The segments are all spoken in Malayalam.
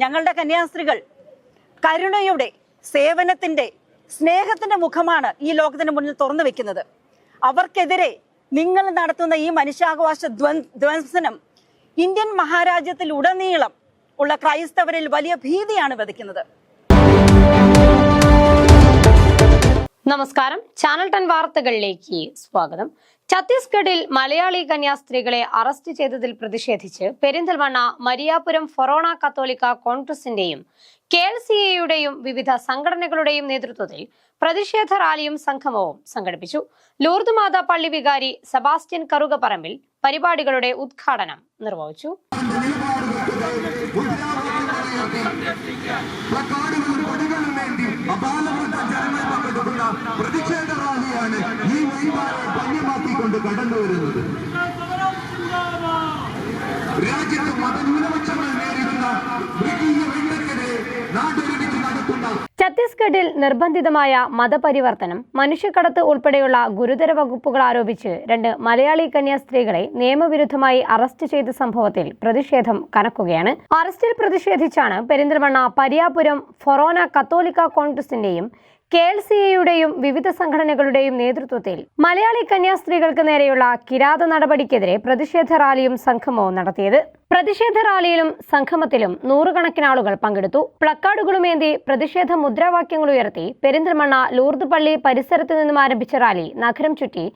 ഞങ്ങളുടെ കന്യാസ്ത്രീകൾ കരുണയുടെ സേവനത്തിന്റെ സ്നേഹത്തിന്റെ മുഖമാണ് ഈ ലോകത്തിന് മുന്നിൽ തുറന്നു വെക്കുന്നത്. അവർക്കെതിരെ നിങ്ങൾ നടത്തുന്ന ഈ മനുഷ്യാവകാശ ധ്വംസനം ഇന്ത്യൻ മഹാരാജ്യത്തിൽ ഉടനീളം ഉള്ള ക്രൈസ്തവരിൽ വലിയ ഭീതിയാണ് വധിക്കുന്നത് നമസ്കാരം. ചാനൽ ടെൻ വാർത്തകളിലേക്ക് സ്വാഗതം. ഛത്തീസ്ഗഡിൽ മലയാളി കന്യാസ്ത്രീകളെ അറസ്റ്റ് ചെയ്തതിൽ പ്രതിഷേധിച്ച് പെരിന്തൽമണ്ണ മരിയാപുരം ഫൊറോണ കത്തോലിക്ക കോൺഗ്രസിന്റെയും കെ എൽ സി എയുടെയും വിവിധ സംഘടനകളുടെയും നേതൃത്വത്തിൽ പ്രതിഷേധ റാലിയും സംഗമവും സംഘടിപ്പിച്ചു. ലൂർദ് മാതാ പള്ളി വികാരി സെബാസ്റ്റ്യൻ കറുകപ്പറമ്പിൽ പരിപാടികളുടെ ഉദ്ഘാടനം നിർവഹിച്ചു. പ്രതിഷേധ ധന്യമാക്കിക്കൊണ്ട് വരുന്നത്. രാജ്യത്ത് മതന്യൂനപക്ഷങ്ങൾ നേരിടുന്ന മൃഗീയ വെള്ളക്കെതിരെ നാടൊരുമിച്ച് ഛത്തീസ്ഗഡിൽ നിർബന്ധിതമായ മതപരിവർത്തനം മനുഷ്യക്കടത്ത് ഉൾപ്പെടെയുള്ള ഗുരുതര വകുപ്പുകൾ ആരോപിച്ച് രണ്ട് മലയാളി കന്യാ സ്ത്രീകളെ നിയമവിരുദ്ധമായി അറസ്റ്റ് ചെയ്ത സംഭവത്തിൽ പ്രതിഷേധം കനക്കുകയാണ്. അറസ്റ്റിൽ പ്രതിഷേധിച്ചാണ് പെരിന്തൽമണ്ണ പരിയാപുരം ഫൊറോന കത്തോലിക്ക കോൺഗ്രസിന്റെയും കെ എൽ സി എയുടെയും വിവിധ സംഘടനകളുടെയും നേതൃത്വത്തിൽ മലയാളി കന്യാസ്ത്രീകൾക്ക് നേരെയുള്ള കിരാത നടപടിക്കെതിരെ പ്രതിഷേധ റാലിയും സംഗമവും നടത്തിയത്. പ്രതിഷേധ റാലിയിലും സംഗമത്തിലും നൂറുകണക്കിന് ആളുകൾ പങ്കെടുത്തു. പ്ലക്കാർഡുകളുമേന്തി പ്രതിഷേധ മുദ്രാവാക്യങ്ങൾ ഉയർത്തി പെരിന്തൽമണ്ണ ലൂർദ് പള്ളി പരിസരത്തു നിന്നും ആരംഭിച്ച റാലി നഗരം ചുറ്റി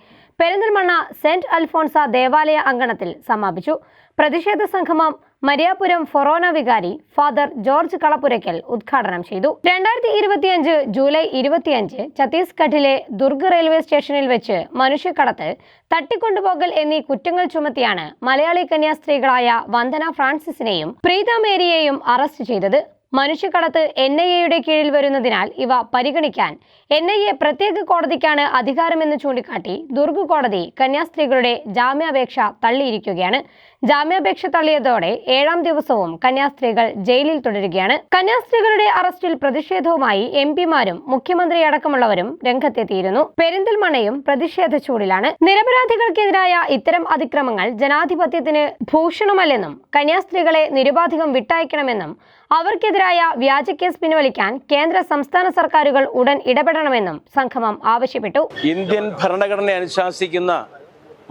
പെരിന്തൽമണ്ണ സെന്റ് അൽഫോൺസ ദേവാലയ അങ്കണത്തിൽ സമാപിച്ചു. പ്രതിഷേധ സംഗമം മരിയാപുരം ഫൊറോന വികാരി ഫാദർ ജോർജ് കളപ്പുരയ്ക്കൽ ഉദ്ഘാടനം ചെയ്തു. രണ്ടായിരത്തി ഇരുപത്തിയഞ്ച് ജൂലൈ ഇരുപത്തിയഞ്ച് ഛത്തീസ്ഗഡിലെ ദുർഗ് റെയിൽവേ സ്റ്റേഷനിൽ വെച്ച് മനുഷ്യക്കടത്ത് തട്ടിക്കൊണ്ടുപോകൽ എന്നീ കുറ്റങ്ങൾ ചുമത്തിയാണ് മലയാളി കന്യാസ്ത്രീകളായ വന്ദന ഫ്രാൻസിസിനെയും പ്രീത മേരിയെയും അറസ്റ്റ് ചെയ്തത്. മനുഷ്യക്കടത്ത് എൻ ഐ എയുടെ കീഴിൽ വരുന്നതിനാൽ ഇവ പരിഗണിക്കാൻ എൻ ഐ എ പ്രത്യേക കോടതിക്കാണ് അധികാരമെന്ന് ചൂണ്ടിക്കാട്ടി ദുർഗ് കോടതി കന്യാസ്ത്രീകളുടെ ജാമ്യാപേക്ഷ തള്ളിയിരിക്കുകയാണ്. ജാമ്യാപേക്ഷ തള്ളിയതോടെ ഏഴാം ദിവസവും കന്യാസ്ത്രീകൾ ജയിലിൽ തുടരുകയാണ്. കന്യാസ്ത്രീകളുടെ അറസ്റ്റിൽ പ്രതിഷേധവുമായി എം പിമാരും മുഖ്യമന്ത്രി അടക്കമുള്ളവരും രംഗത്തെത്തിയിരുന്നു. പെരിന്തൽമണ്ണയും പ്രതിഷേധ ചൂടിലാണ്. നിരപരാധികൾക്കെതിരായ ഇത്തരം അതിക്രമങ്ങൾ ജനാധിപത്യത്തിന് ഭൂഷണമല്ലെന്നും കന്യാസ്ത്രീകളെ നിരുപാധികം വിട്ടയക്കണമെന്നും അവർക്കെതിരായ വ്യാജ കേസ് പിൻവലിക്കാൻ കേന്ദ്ര സംസ്ഥാന സർക്കാരുകൾ ഉടൻ ഇടപെടണമെന്നും സംഗമം ആവശ്യപ്പെട്ടു. ഇന്ത്യൻ ഭരണഘടന അനുശാസിക്കുന്ന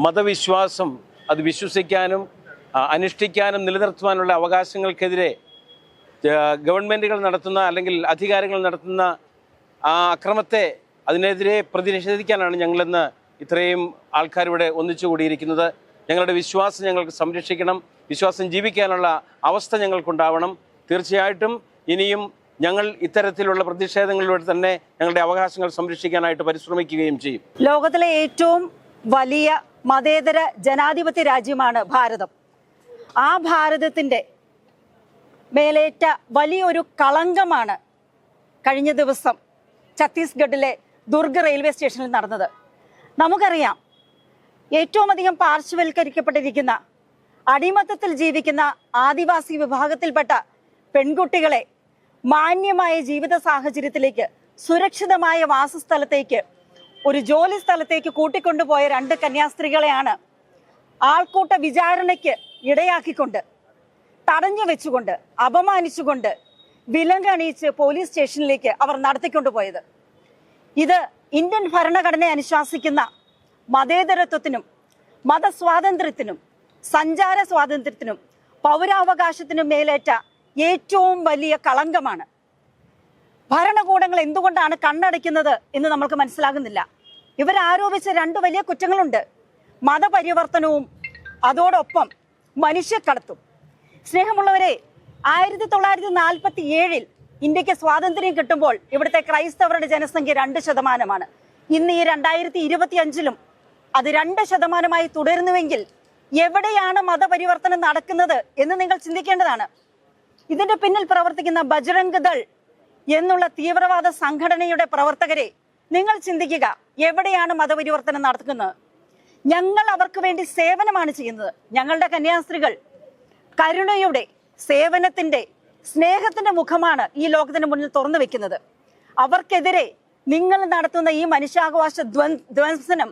മതവിശ്വാസം അത് വിശ്വസിക്കാനും അനുഷ്ഠിക്കാനും നിലനിർത്തുവാനുള്ള അവകാശങ്ങൾക്കെതിരെ ഗവൺമെന്റുകൾ നടത്തുന്ന അല്ലെങ്കിൽ അധികാരികൾ നടത്തുന്ന ആ അക്രമത്തെ അതിനെതിരെ പ്രതിഷേധിക്കാനാണ് ഞങ്ങളിന്ന് ഇത്രയും ആൾക്കാരിവിടെ ഒന്നിച്ചു കൂടിയിരിക്കുന്നത്. ഞങ്ങളുടെ വിശ്വാസം ഞങ്ങൾക്ക് സംരക്ഷിക്കണം. വിശ്വാസം ജീവിക്കാനുള്ള അവസ്ഥ ഞങ്ങൾക്കുണ്ടാവണം. തീർച്ചയായിട്ടും ഇനിയും ഞങ്ങൾ ഇത്തരത്തിലുള്ള പ്രതിഷേധങ്ങളിലൂടെ തന്നെ ഞങ്ങളുടെ അവകാശങ്ങൾ സംരക്ഷിക്കാനായിട്ട് പരിശ്രമിക്കുകയും ചെയ്യും. ലോകത്തിലെ ഏറ്റവും വലിയ മതേതര ജനാധിപത്യ രാജ്യമാണ് ഭാരതം. ആ ഭാരതത്തിന്റെ മേലേറ്റ വലിയൊരു കളങ്കമാണ് കഴിഞ്ഞ ദിവസം ഛത്തീസ്ഗഡിലെ ദുർഗ് റെയിൽവേ സ്റ്റേഷനിൽ നടന്നത്. നമുക്കറിയാം ഏറ്റവും അധികം പാർശ്വവൽക്കരിക്കപ്പെട്ടിരിക്കുന്ന അടിമത്തത്തിൽ ജീവിക്കുന്ന ആദിവാസി വിഭാഗത്തിൽപ്പെട്ട പെൺകുട്ടികളെ മാന്യമായ ജീവിത സാഹചര്യത്തിലേക്ക് സുരക്ഷിതമായ വാസസ്ഥലത്തേക്ക് ഒരു ജോലി സ്ഥലത്തേക്ക് കൂട്ടിക്കൊണ്ടുപോയ രണ്ട് കന്യാസ്ത്രീകളെയാണ് ആൾക്കൂട്ട വിചാരണയ്ക്ക് ഇടയാക്കിക്കൊണ്ട് തടഞ്ഞു വെച്ചുകൊണ്ട് അപമാനിച്ചുകൊണ്ട് വിലങ്ങണിയിച്ച് പോലീസ് സ്റ്റേഷനിലേക്ക് അവർ നടത്തിക്കൊണ്ടുപോയത്. ഇത് ഇന്ത്യൻ ഭരണഘടനയെ അനുശാസിക്കുന്ന മതേതരത്വത്തിനും മതസ്വാതന്ത്ര്യത്തിനും സഞ്ചാര സ്വാതന്ത്ര്യത്തിനും പൗരാവകാശത്തിനും മേലേറ്റ ഏറ്റവും വലിയ കളങ്കമാണ്. ഭരണകൂടങ്ങൾ എന്തുകൊണ്ടാണ് കണ്ണടയ്ക്കുന്നത് എന്ന് നമ്മൾക്ക് മനസ്സിലാകുന്നില്ല. ഇവരാരോപിച്ച രണ്ട് വലിയ കുറ്റങ്ങളുണ്ട്. മതപരിവർത്തനവും അതോടൊപ്പം മനുഷ്യക്കടത്തും. സ്നേഹമുള്ളവരെ ആയിരത്തി തൊള്ളായിരത്തി നാൽപ്പത്തി ഏഴിൽ ഇന്ത്യയ്ക്ക് സ്വാതന്ത്ര്യം കിട്ടുമ്പോൾ ഇവിടുത്തെ ക്രൈസ്തവരുടെ ജനസംഖ്യ രണ്ട് ശതമാനമാണ്. ഇന്ന് ഈ രണ്ടായിരത്തി ഇരുപത്തി അഞ്ചിലും അത് രണ്ട് ശതമാനമായി തുടരുന്നുവെങ്കിൽ എവിടെയാണ് മതപരിവർത്തനം നടക്കുന്നത് എന്ന് നിങ്ങൾ ചിന്തിക്കേണ്ടതാണ്. ഇതിന്റെ പിന്നിൽ പ്രവർത്തിക്കുന്ന ബജ്രംഗ് ദൾ എന്നുള്ള തീവ്രവാദ സംഘടനയുടെ പ്രവർത്തകരെ നിങ്ങൾ ചിന്തിക്കുക. എവിടെയാണ് മതപരിവർത്തനം നടക്കുന്നത്? ഞങ്ങൾ അവർക്ക് വേണ്ടി സേവനമാണ് ചെയ്യുന്നത്. ഞങ്ങളുടെ കന്യാസ്ത്രീകൾ കരുണയുടെ സേവനത്തിന്റെ സ്നേഹത്തിന്റെ മുഖമാണ് ഈ ലോകത്തിന് മുന്നിൽ തുറന്നു വെക്കുന്നത്. അവർക്കെതിരെ നിങ്ങൾ നടത്തുന്ന ഈ മനുഷ്യാവകാശ ധ്വംസനം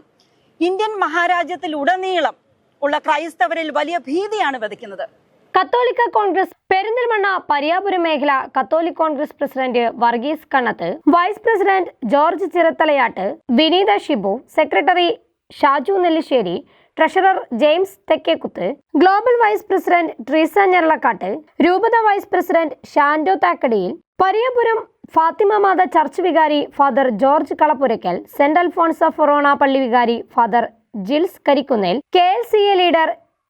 ഇന്ത്യൻ മഹാരാജ്യത്തിൽ ഉടനീളം ഉള്ള ക്രൈസ്തവരിൽ വലിയ ഭീതിയാണ് വിതയ്ക്കുന്നത്. കത്തോലിക്ക കോൺഗ്രസ് പെരിന്തൽമണ്ണ പരിയാപുരം മേഖല Catholic Congress president Varghese Kannath vice president George Chirathalayattu Vineetha Shibu secretary Shaju Nellissery treasurer James Thekkekuthu global vice president Treesa Njeralakkattu രൂപത vice president Shando Thakkadiyil Pariyapuram Fathima Matha church വികാരി father George Kalappurackal saint Alphonsa forane പള്ളി വികാരി father Jils Karikkunnel K L C A leader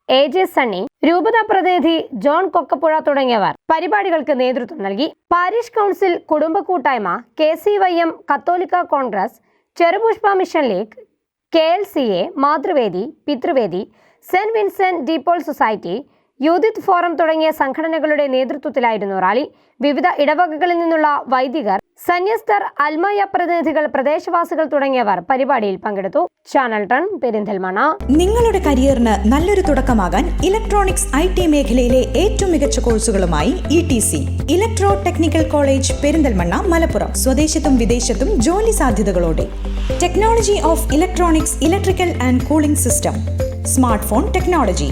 A J Sunny രൂപത പ്രതിനിധി ജോൺ കൊക്കപ്പുഴ തുടങ്ങിയവർ പരിപാടികൾക്ക് നേതൃത്വം നൽകി. പാരിഷ് കൗൺസിൽ കുടുംബ കൂട്ടായ്മ K C Y M Catholic Congress Cherupushpa mission league K L C A Mathruvedi പിതൃവേദി saint Vincent de Paul society youth forum തുടങ്ങിയ സംഘടനകളുടെ നേതൃത്വത്തിലായിരുന്നു റാലി. വിവിധ ഇടവകകളിൽ നിന്നുള്ള വൈദികർ സന്യസ്തർ അൽമായ പ്രതിനിധികൾ പ്രദേശവാസികൾ തുടങ്ങിയവർ പരിപാടിയിൽ പങ്കെടുത്തു. ചാനൽ ടൺ പെരിന്തൽമണ നിങ്ങളുടെ കരിയറിന് നല്ലൊരു തുടക്കമാകാൻ ഇലക്ട്രോണിക്സ് ഐ ടി മേഖലയിലെ ഏറ്റവും മികച്ച കോഴ്സുകളുമായി E T C electro technical college Perinthalmanna Malappuram സ്വദേശത്തും വിദേശത്തും ജോലി സാധ്യതകളോടെ. Technology of electronics electrical and cooling system smart phone technology